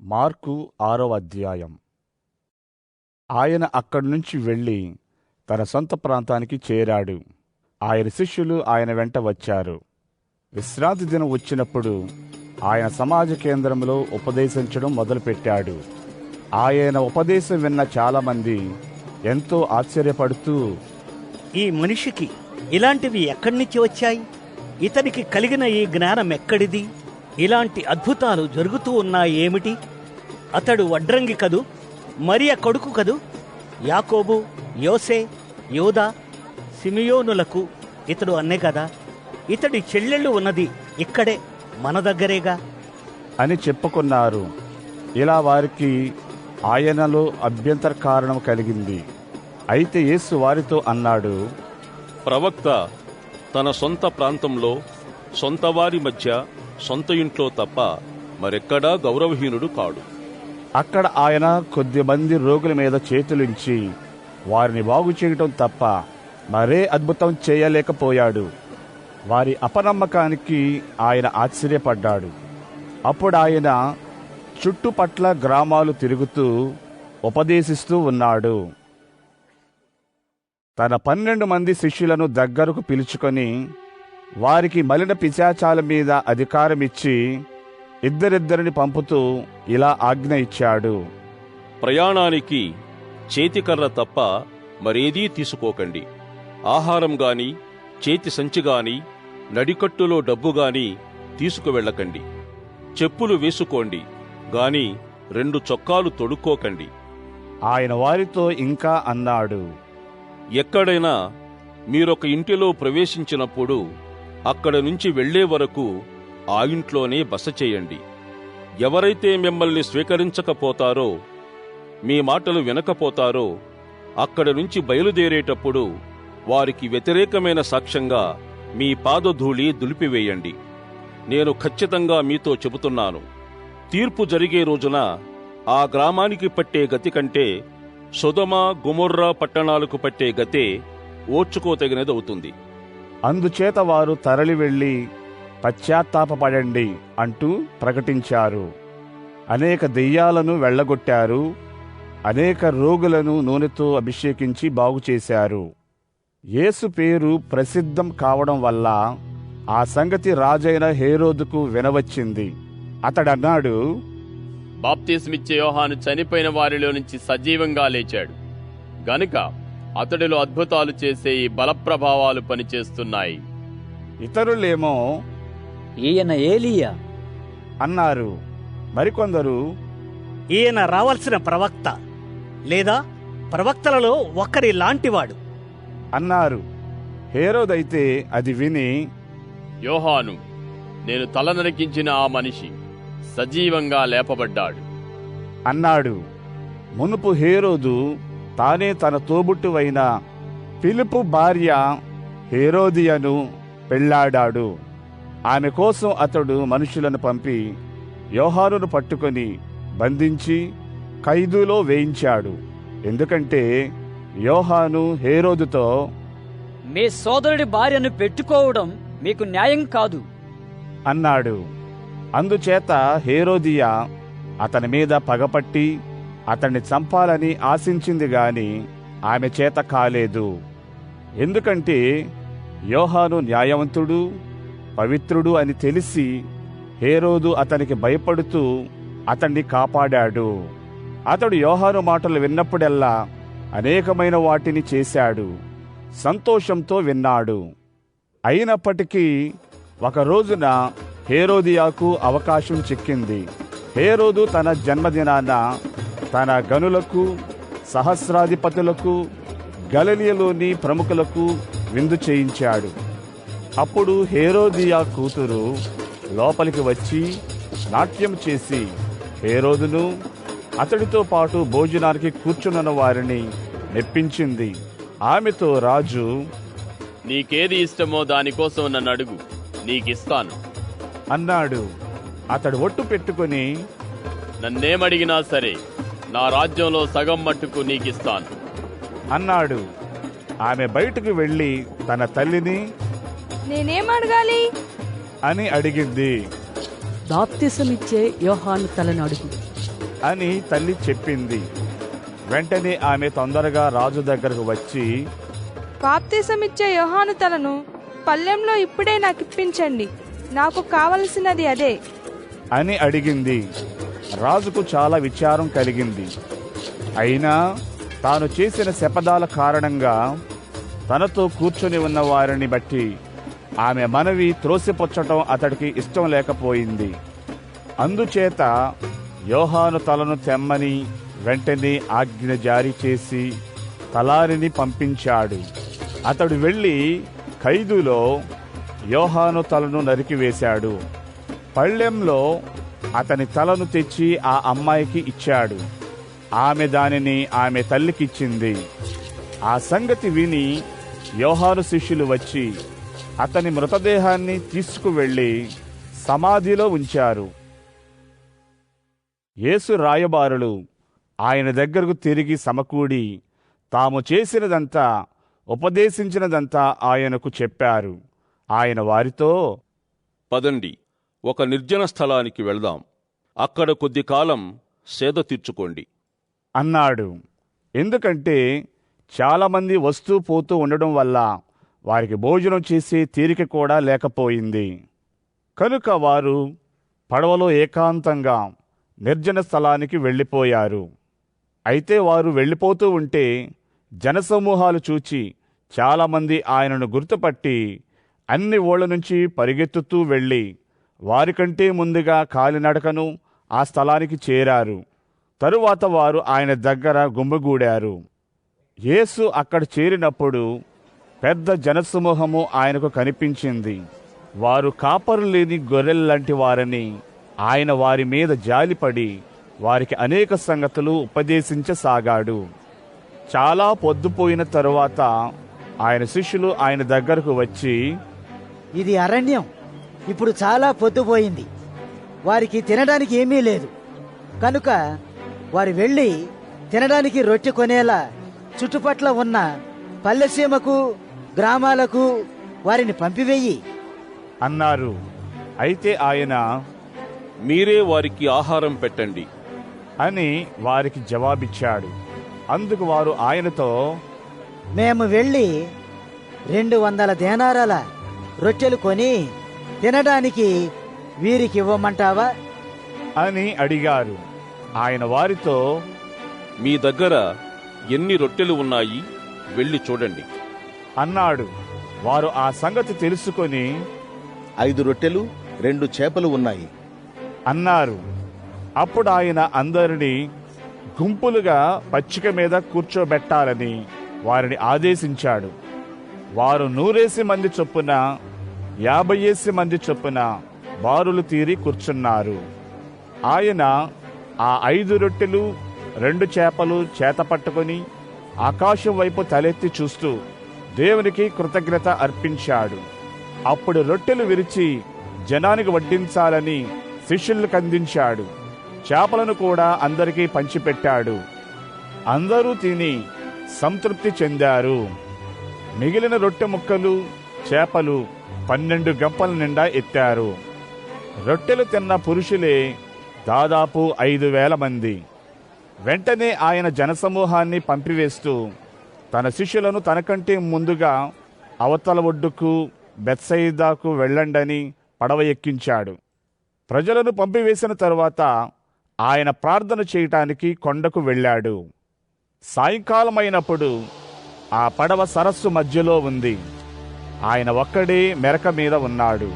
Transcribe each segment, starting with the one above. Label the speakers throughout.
Speaker 1: Mark ఆరో అధ్యాయం. ఆయన అక్కడి నుంచి వెళ్ళి తన సొంత ప్రాంతానికి చేరాడు. ఆయన శిష్యులు ఆయన వెంట వచ్చారు. విశ్రాంతి దినం వచ్చినప్పుడు ఆయన సమాజ కేంద్రంలో ఉపదేశించడం మొదలుపెట్టాడు. ఆయన ఉపదేశం విన్న చాలామంది ఎంతో ఆశ్చర్యపడుతూ
Speaker 2: ఈ మనిషికి ఇలాంటివి ఎక్కడి నుంచి వచ్చాయి? ఇతనికి కలిగిన ఈ జ్ఞానం ఎక్కడిది? ఇలాంటి అద్భుతాలు జరుగుతూ ఉన్నాయేమిటి అతడు వడ్రంగి కదూ? మరియ కొడుకు కదూ? యాకోబు యోసే యోదా సిమియోనులకు ఇతడు అన్నే కదా? ఇతడి చెల్లెళ్ళు ఉన్నది ఇక్కడే మన దగ్గరేగా?
Speaker 1: అని చెప్పుకున్నారు. ఇలా వారికి ఆయనలో అభ్యంతర కారణం కలిగింది. అయితే యేసు వారితో అన్నాడు
Speaker 3: ప్రవక్త తన సొంత ప్రాంతంలో సొంత వారి మధ్య సొంత ఇంట్లో తప్ప మరెక్కడా గౌరవహీనుడు కాడు.
Speaker 1: అక్కడ ఆయన కొద్దిమంది రోగుల మీద చేతులుంచి వారిని బాగు చేయటం తప్ప మరే అద్భుతం చేయలేకపోయాడు. వారి అపనమ్మకానికి ఆయన ఆశ్చర్యపడ్డాడు. అప్పుడు ఆయన చుట్టుపట్ల గ్రామాలు తిరుగుతూ ఉపదేశిస్తూ ఉన్నాడు. తన పన్నెండు మంది శిష్యులను దగ్గరకు పిలుచుకొని వారికి మలిన పిశాచాల మీద అధికారం ఇచ్చి ఇద్దరిద్దరిని పంపుతూ ఇలా ఆజ్ఞ ఇచ్చాడు.
Speaker 3: ప్రయాణానికి చేతికర్ర తప్ప మరేదీ తీసుకోకండి. ఆహారం గాని చేతి సంచి గాని నడికట్టులో డబ్బు గాని తీసుకువెళ్ళకండి. చెప్పులు వేసుకోండి గాని రెండు చొక్కాలు తొడుక్కోకండి.
Speaker 1: ఆయన వారితో ఇంకా అన్నాడు.
Speaker 3: ఎక్కడైనా మీరొక ఇంటిలో ప్రవేశించినప్పుడు అక్కడ నుంచి వెళ్ళే వరకు ఆ ఇంట్లోనే బస చేయండి. ఎవరైతే మిమ్మల్ని స్వీకరించకపోతారో మీ మాటలు వినకపోతారో అక్కడ నుంచి బయలుదేరేటప్పుడు వారికి వ్యతిరేకమైన సాక్ష్యంగా మీ పాదధూళి దులిపివేయండి. నేను ఖచ్చితంగా మీతో చెబుతున్నాను. తీర్పు జరిగే రోజున ఆ గ్రామానికి పట్టే గతి కంటే సుధమ గుమొర్రా పట్టణాలకు పట్టే గతే ఓర్చుకోతగినదవుతుంది.
Speaker 1: అందుచేత వారు తరలి వెళ్ళి పశ్చాత్తాపపడండి అంటూ ప్రకటించారు. అనేక దెయ్యాలను వెళ్ళగొట్టారు. అనేక రోగులను నూనెతో అభిషేకించి బాగుచేశారు యేసు పేరు ప్రసిద్ధం కావడం వల్ల ఆ సంగతి రాజైన హేరోదుకు వినవచ్చింది. అతడన్నాడు
Speaker 4: బాప్తీసమిచ్చే యోహాను చనిపోయిన వారిలో నుంచి సజీవంగా లేచాడు. గనుక అతడిలో అద్భుతాలు చేసే ఈ బలప్రభావాలు పనిచేస్తున్నాయి.
Speaker 1: ఇతరులేమో
Speaker 5: ఈయన ఏలియా?
Speaker 1: అన్నారు. మరికొందరు
Speaker 2: ఈయన రావాల్సిన ప్రవక్త లేదా ప్రవక్తలలో ఒక్కరి లాంటివాడు.
Speaker 1: అన్నారు. హేరోదైతే అది విని
Speaker 4: యోహాను నేను తల నరికించిన ఆ మనిషి సజీవంగా లేపబడ్డాడు.
Speaker 1: అన్నాడు. మునుపు హేరోదు తానే తన తోబుట్టువైన పిలుపు భార్య హేరోదియను పెళ్ళాడాడు. ఆమె కోసం అతడు మనుషులను పంపి యోహానును పట్టుకొని బంధించి ఖైదులో వేయించాడు. ఎందుకంటే యోహాను హేరోదుతో
Speaker 5: మీ సోదరుడి భార్యను పెట్టుకోవడం మీకు న్యాయం కాదు.
Speaker 1: అన్నాడు. అందుచేత హేరోదియా అతని మీద పగపట్టి అతన్ని చంపాలని ఆశించింది గాని ఆమె చేత కాలేదు. ఎందుకంటే యోహాను న్యాయవంతుడు పవిత్రుడు అని తెలిసి హేరోదు అతనికి భయపడుతూ అతన్ని కాపాడాడు. అతడు యోహాను మాటలు విన్నప్పుడెల్లా అనేకమైన వాటిని చేశాడు. సంతోషంతో విన్నాడు. అయినప్పటికీ ఒక రోజున హేరోదియాకు అవకాశం చిక్కింది. హేరోదు తన జన్మదినాన తన గనులకు సహస్రాధిపతులకు గలలియలోని ప్రముఖులకు విందు చేయించాడు. అప్పుడు హేరోదియా కూతురు లోపలికి వచ్చి నాట్యం చేసి హేరోదును అతడితో పాటు భోజనానికి కూర్చున్న వారిని మెప్పించింది. ఆమెతో రాజు
Speaker 4: నీకేది ఇష్టమో దానికోసం నన్ను అడుగు. నీకిస్తాను.
Speaker 1: అన్నాడు. అతడు ఒట్టు పెట్టుకుని
Speaker 4: నన్నేమడిగినా సరే నా రాజ్యంలో సగం మట్టుకు నీకిస్తాను.
Speaker 1: అన్నాడు. ఆమె బయటకు వెళ్ళి తన తల్లిని
Speaker 6: నేనేం అడగాలి?
Speaker 1: అని అడిగింది.
Speaker 7: బాప్తిసమిచ్చే యోహాను తలను అడుగు.
Speaker 1: అని తల్లి చెప్పింది. వెంటనే ఆమె తొందరగా రాజు దగ్గరకు వచ్చి
Speaker 6: బాప్తిసమిచ్చే యోహాను తలను పల్లెంలో ఇప్పుడే నాకు ఇప్పించండి నాకు కావలసినది అదే.
Speaker 1: అని అడిగింది. రాజుకు చాలా విచారం కలిగింది. అయినా తాను చేసిన శపథాల కారణంగా తనతో కూర్చొని ఉన్న వారిని బట్టి ఆమె మనవి త్రోసిపుచ్చటం అతడికి ఇష్టం లేకపోయింది. అందుచేత యోహాను తలను తెమ్మని వెంటనే ఆజ్ఞ జారీ చేసి తలారిని పంపించాడు. అతడు వెళ్ళి ఖైదులో యోహాను తలను నరికివేశాడు. పళ్ళెంలో అతని తలను తెచ్చి ఆ అమ్మాయికి ఇచ్చాడు. ఆమె దానిని ఆమె తల్లికిచ్చింది. ఆ సంగతి విని యోహాను శిష్యులు వచ్చి అతని మృతదేహాన్ని తీసుకువెళ్ళి సమాధిలో ఉంచారు. యేసు రాయబారులు ఆయన దగ్గరకు తిరిగి సమకూడి తాము చేసినదంతా ఉపదేశించినదంతా ఆయనకు చెప్పారు. ఆయన వారితో
Speaker 3: పదండి. ఒక నిర్జన స్థలానికి వెళ్దాం. అక్కడ కొద్ది కాలం సేద తీర్చుకోండి.
Speaker 1: అన్నాడు. ఎందుకంటే చాలామంది వస్తూ పోతూ ఉండడం వల్ల వారికి భోజనం చేసే తీరిక కూడా లేకపోయింది. కనుక వారు పడవలో ఏకాంతంగా నిర్జన స్థలానికి వెళ్ళిపోయారు. అయితే వారు వెళ్ళిపోతూ ఉంటే జనసమూహాలు చూచి చాలామంది ఆయనను గుర్తుపట్టి అన్ని ఓళ్ళ నుంచి పరిగెత్తుతూ వెళ్ళి వారికంటే ముందుగా కాలినడకను ఆ స్థలానికి చేరారు. తరువాత వారు ఆయన దగ్గర గుమ్మగూడారు యేసు అక్కడ చేరినప్పుడు పెద్ద జనసమూహము ఆయనకు కనిపించింది. వారు కాపరు లేని గొర్రెల్లాంటి వారని ఆయన వారి మీద జాలిపడి వారికి అనేక సంగతులు ఉపదేశించసాగాడు. చాలా పొద్దుపోయిన తరువాత ఆయన శిష్యులు ఆయన దగ్గరకు వచ్చి
Speaker 7: ఇది అరణ్యం. ఇప్పుడు చాలా పొద్దుపోయింది వారికి తినడానికి ఏమీ లేదు. కనుక వారు వెళ్ళి తినడానికి రొట్టె కొనేలా చుట్టుపట్ల ఉన్న పల్లెసీమకు గ్రామాలకు వారిని పంపివేయి.
Speaker 1: అన్నారు. అయితే ఆయన
Speaker 3: మీరే వారికి ఆహారం పెట్టండి
Speaker 1: అని వారికి జవాబిచ్చాడు. అందుకు వారు ఆయనతో
Speaker 7: మేము వెళ్ళి రెండు వందల దేనారాల రొట్టెలు కొని తినడానికి వీరికి ఇవ్వమంటావా?
Speaker 1: అని అడిగారు. ఆయన వారితో
Speaker 3: మీ దగ్గర ఎన్ని రొట్టెలు ఉన్నాయి? వెళ్ళి చూడండి.
Speaker 1: అన్నాడు. వారు ఆ సంగతి తెలుసుకొని
Speaker 8: ఐదు రొట్టెలు రెండు చేపలు ఉన్నాయి.
Speaker 1: అన్నారు. అప్పుడు ఆయన అందరినీ గుంపులుగా పచ్చిక మీద కూర్చోబెట్టాలని వారిని ఆదేశించాడు. వారు నూరేసి మంది చొప్పున యాభైయేసి మంది చొప్పున బారులు తీరి కూర్చున్నారు. ఆయన ఆ ఐదు రొట్టెలు రెండు చేపలు చేత పట్టుకొని ఆకాశం వైపు తలెత్తి చూస్తూ దేవునికి కృతజ్ఞత అర్పించాడు. అప్పుడు రొట్టెలు విరిచి జనానికి వడ్డించాలని శిష్యులకు అందించాడు చేపలను కూడా అందరికీ పంచిపెట్టాడు. అందరూ తిని సంతృప్తి చెందారు. మిగిలిన రొట్టె ముక్కలు చేపలు పన్నెండు గంపల నిండా ఎత్తారు. రొట్టెలు తిన్న పురుషులే దాదాపు ఐదు వేల మంది. వెంటనే ఆయన జనసమూహాన్ని పంపివేస్తూ తన శిష్యులను తనకంటే ముందుగా అవతల ఒడ్డుకు బెత్సయిదాకు వెళ్ళండని పడవ ఎక్కించాడు. ప్రజలను పంపివేసిన తరువాత ఆయన ప్రార్థన చేయటానికి కొండకు వెళ్ళాడు. సాయంకాలమైనప్పుడు ఆ పడవ సరస్సు మధ్యలో ఉంది. ఆయన ఒక్కడే మెరక మీద ఉన్నాడు.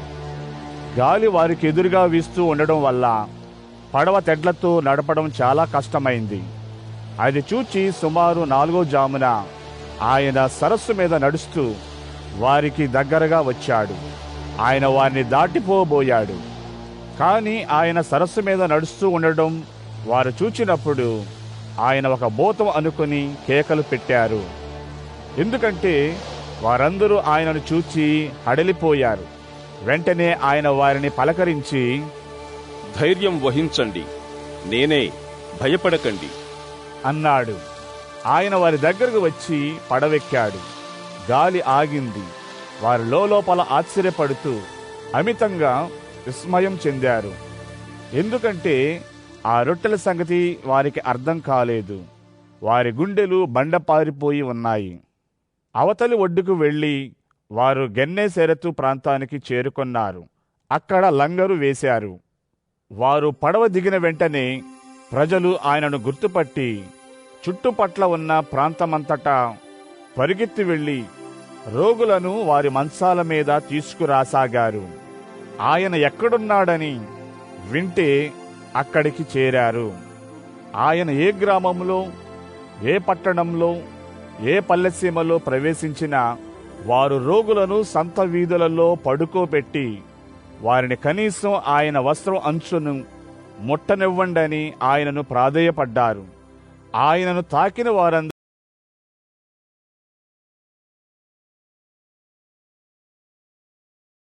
Speaker 1: గాలి వారికి ఎదురుగా వీస్తూ ఉండడం వల్ల పడవ తెడ్లతో నడపడం చాలా కష్టమైంది. అది చూచి సుమారు నాలుగో జామున ఆయన సరస్సు మీద నడుస్తూ వారికి దగ్గరగా వచ్చాడు. ఆయన వారిని దాటిపోబోయాడు. కానీ ఆయన సరస్సు మీద నడుస్తూ ఉండడం వారు చూచినప్పుడు ఆయన ఒక భూతం అనుకుని కేకలు పెట్టారు. ఎందుకంటే వారందరూ ఆయనను చూచి హడలిపోయారు. వెంటనే ఆయన వారిని పలకరించి
Speaker 3: ధైర్యం వహించండి. నేనే భయపడకండి.
Speaker 1: అన్నాడు. ఆయన వారి దగ్గరకు వచ్చి పడవెక్కాడు. గాలి ఆగింది. వారు లోపల ఆశ్చర్యపడుతూ అమితంగా విస్మయం చెందారు. ఎందుకంటే ఆ రొట్టెల సంగతి వారికి అర్థం కాలేదు. వారి గుండెలు బండపారిపోయి ఉన్నాయి. అవతలి ఒడ్డుకు వెళ్ళి వారు గెన్నెసెరతు ప్రాంతానికి చేరుకున్నారు. అక్కడ లంగరు వేశారు. వారు పడవ దిగిన వెంటనే ప్రజలు ఆయనను గుర్తుపట్టి చుట్టుపట్ల ఉన్న ప్రాంతమంతటా పరిగెత్తి వెళ్ళి రోగులను వారి మంచాల మీద తీసుకురాసాగారు. ఆయన ఎక్కడున్నాడని వింటే అక్కడికి చేరారు. ఆయన ఏ గ్రామంలో ఏ పట్టణంలో ఏ పల్లెసీమలో ప్రవేశించినా వారు రోగులను సంత వీధులలో పడుకోబెట్టి వారిని కనీసం ఆయన వస్త్రం అంచును ముట్టనివ్వండని ఆయనను ప్రాధేయపడ్డారు. ఆయనను తాకిన వారందరూ